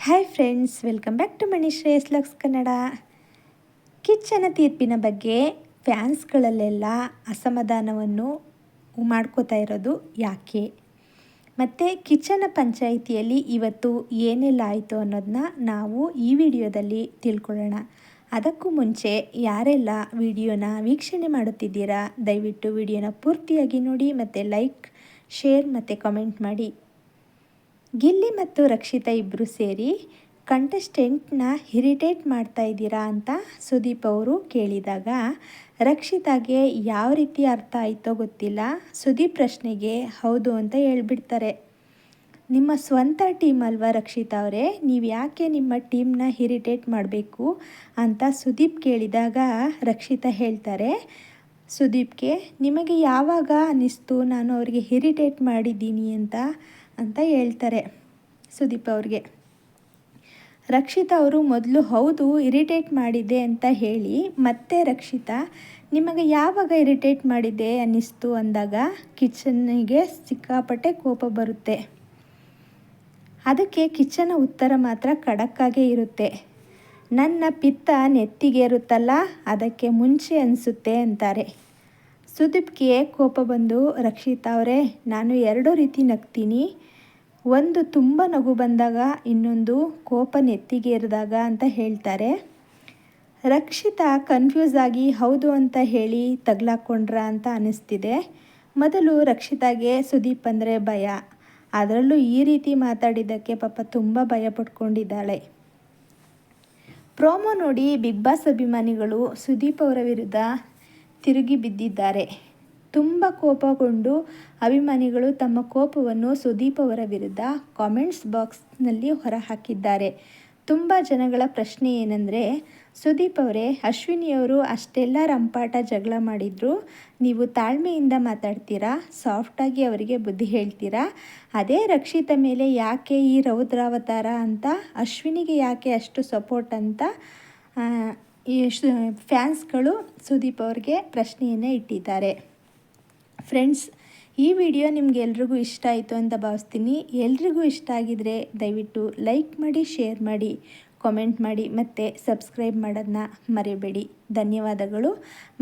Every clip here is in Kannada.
Hi friends welcome back to Mani Shreyas Lux Kannada ಕಿಚ್ಚನ ತೀರ್ಪಿನ ಬಗ್ಗೆ ಫ್ಯಾನ್ಸ್ಗಳಲ್ಲೆಲ್ಲ ಅಸಮಾಧಾನವನ್ನು ಮಾಡ್ಕೋತಾ ಇರೋದು ಯಾಕೆ? ಮತ್ತು ಕಿಚ್ಚನ ಪಂಚಾಯಿತಿಯಲ್ಲಿ ಇವತ್ತು ಏನೆಲ್ಲ ಆಯಿತು ಅನ್ನೋದನ್ನ ನಾವು ಈ ವಿಡಿಯೋದಲ್ಲಿ ತಿಳ್ಕೊಳ್ಳೋಣ. ಅದಕ್ಕೂ ಮುಂಚೆ ಯಾರೆಲ್ಲ ವಿಡಿಯೋನ ವೀಕ್ಷಣೆ ಮಾಡುತ್ತಿದ್ದೀರಾ, ದಯವಿಟ್ಟು ವಿಡಿಯೋನ ಪೂರ್ತಿಯಾಗಿ ನೋಡಿ ಮತ್ತು ಲೈಕ್ ಶೇರ್ ಮತ್ತು ಕಮೆಂಟ್ ಮಾಡಿ. ಗಿಲ್ಲಿ ಮತ್ತು ರಕ್ಷಿತಾ ಇಬ್ಬರು ಸೇರಿ ಕಂಟೆಸ್ಟೆಂಟ್ನ ಇರಿಟೇಟ್ ಮಾಡ್ತಾ ಇದ್ದೀರಾ ಅಂತ ಸುದೀಪ್ ಅವರು ಕೇಳಿದಾಗ, ರಕ್ಷಿತಾಗೆ ಯಾವ ರೀತಿ ಅರ್ಥ ಆಯಿತೋ ಗೊತ್ತಿಲ್ಲ. ಸುದೀಪ್ ಪ್ರಶ್ನೆಗೆ, ಹೌದು ಅಂತ ಹೇಳ್ಬಿಡ್ತಾರೆ. ನಿಮ್ಮ ಸ್ವಂತ ಟೀಮ್ ಅಲ್ವಾ ರಕ್ಷಿತಾ ಅವರೇ? ನೀವು ಯಾಕೆ ನಿಮ್ಮ ಟೀಮ್ನ ಇರಿಟೇಟ್ ಮಾಡಬೇಕು ಅಂತ ಸುದೀಪ್ ಕೇಳಿದಾಗ, ರಕ್ಷಿತಾ ಹೇಳ್ತಾರೆ, ಸುದೀಪ್ಗೆ ನಿಮಗೆ ಯಾವಾಗ ಅನ್ನಿಸ್ತು? ನಾನು ಅವರಿಗೆ ಇರಿಟೇಟ್ ಮಾಡಿದ್ದೀನಿ ಅಂತ ಅಂತ ಹೇಳ್ತಾರೆ ಸುದೀಪ್ ಅವ್ರಿಗೆ. ರಕ್ಷಿತಾ ಅವರು ಮೊದಲು ಹೌದು ಇರಿಟೇಟ್ ಮಾಡಿದೆ ಅಂತ ಹೇಳಿ, ಮತ್ತೆ ರಕ್ಷಿತಾ, ನಿಮಗೆ ಯಾವಾಗ ಇರಿಟೇಟ್ ಮಾಡಿದೆ ಅನ್ನಿಸ್ತು ಅಂದಾಗ ಕಿಚನ್ನಿಗೆ ಸಿಕ್ಕಾಪಟ್ಟೆ ಕೋಪ ಬರುತ್ತೆ. ಅದಕ್ಕೆ ಕಿಚನ ಉತ್ತರ ಮಾತ್ರ ಖಡಕ್ಕಾಗೇ ಇರುತ್ತೆ. ನನ್ನ ಪಿತ್ತ ನೆತ್ತಿಗೇರುತ್ತಲ್ಲ, ಅದಕ್ಕೆ ಮುಂಚೆ ಅನಿಸುತ್ತೆ ಅಂತಾರೆ. ಸುದೀಪ್ಗೆ ಕೋಪ ಬಂದು, ರಕ್ಷಿತಾ ಅವರೇ, ನಾನು ಎರಡೂ ರೀತಿ ನಗ್ತೀನಿ. ಒಂದು ತುಂಬ ನಗು ಬಂದಾಗ ಇನ್ನೊಂದು ಕೋಪ ನೆತ್ತಿಗೇರಿದಾಗ ಅಂತ ಹೇಳ್ತಾರೆ. ರಕ್ಷಿತಾ ಕನ್ಫ್ಯೂಸ್ ಆಗಿ, ಹೌದು ಅಂತ ಹೇಳಿ ತಗ್ಲಾಕೊಂಡ್ರ ಅಂತ ಅನ್ನಿಸ್ತಿದೆ ಮೊದಲು ರಕ್ಷಿತಾಗೆ ಸುದೀಪ್ ಅಂದರೆ ಭಯ. ಅದರಲ್ಲೂ ಈ ರೀತಿ ಮಾತಾಡಿದ್ದಕ್ಕೆ ಪಾಪ ತುಂಬ ಭಯ ಪಟ್ಕೊಂಡಿದ್ದಾಳೆ. ಪ್ರೋಮೋ ನೋಡಿ ಬಿಗ್ ಬಾಸ್ ಅಭಿಮಾನಿಗಳು ಸುದೀಪ್ ಅವರ ವಿರುದ್ಧ ತಿರುಗಿ ಬಿದ್ದಿದ್ದಾರೆ. ತುಂಬ ಕೋಪಗೊಂಡು ಅಭಿಮಾನಿಗಳು ತಮ್ಮ ಕೋಪವನ್ನು ಸುದೀಪ್ ಅವರ ವಿರುದ್ಧ ಕಾಮೆಂಟ್ಸ್ ಬಾಕ್ಸ್ನಲ್ಲಿ ಹೊರಹಾಕಿದ್ದಾರೆ. ತುಂಬ ಜನಗಳ ಪ್ರಶ್ನೆ ಏನಂದರೆ, ಸುದೀಪ್ ಅವರೇ ಅಶ್ವಿನಿಯವರು ಅಷ್ಟೆಲ್ಲ ರಂಪಾಟ ಜಗಳ ಮಾಡಿದ್ರು. ನೀವು ತಾಳ್ಮೆಯಿಂದ ಮಾತಾಡ್ತೀರಾ? ಸಾಫ್ಟಾಗಿ ಅವರಿಗೆ ಬುದ್ಧಿ ಹೇಳ್ತೀರಾ? ಅದೇ ರಕ್ಷಿತ ಮೇಲೆ ಯಾಕೆ ಈ ರೌದ್ರಾವತಾರ ಅಂತ, ಅಶ್ವಿನಿಗೆ ಯಾಕೆ ಅಷ್ಟು ಸಪೋರ್ಟ್ ಅಂತ ಫ್ಯಾನ್ಸ್ಗಳು ಸುದೀಪ್ ಅವ್ರಿಗೆ ಪ್ರಶ್ನೆಯನ್ನೇ ಇಟ್ಟಿದ್ದಾರೆ. ಫ್ರೆಂಡ್ಸ್, ಈ ವಿಡಿಯೋ ನಿಮ್ಗೆ ಎಲ್ರಿಗೂ ಇಷ್ಟ ಆಯಿತು ಅಂತ ಭಾವಿಸ್ತೀನಿ. ಎಲ್ರಿಗೂ ಇಷ್ಟ ಆಗಿದರೆ ದಯವಿಟ್ಟು ಲೈಕ್ ಮಾಡಿ, ಶೇರ್ ಮಾಡಿ, ಕಾಮೆಂಟ್ ಮಾಡಿ ಮತ್ತು ಸಬ್ಸ್ಕ್ರೈಬ್ ಮಾಡೋದನ್ನ ಮರೆಯಬೇಡಿ ಧನ್ಯವಾದಗಳು.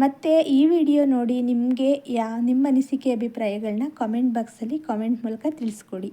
ಮತ್ತು ಈ ವಿಡಿಯೋ ನೋಡಿ ನಿಮಗೆ ಯಾ, ನಿಮ್ಮ ಅನಿಸಿಕೆ ಅಭಿಪ್ರಾಯಗಳನ್ನ ಕಾಮೆಂಟ್ ಬಾಕ್ಸಲ್ಲಿ ಕಾಮೆಂಟ್ ಮೂಲಕ ತಿಳಿಸ್ಕೊಡಿ.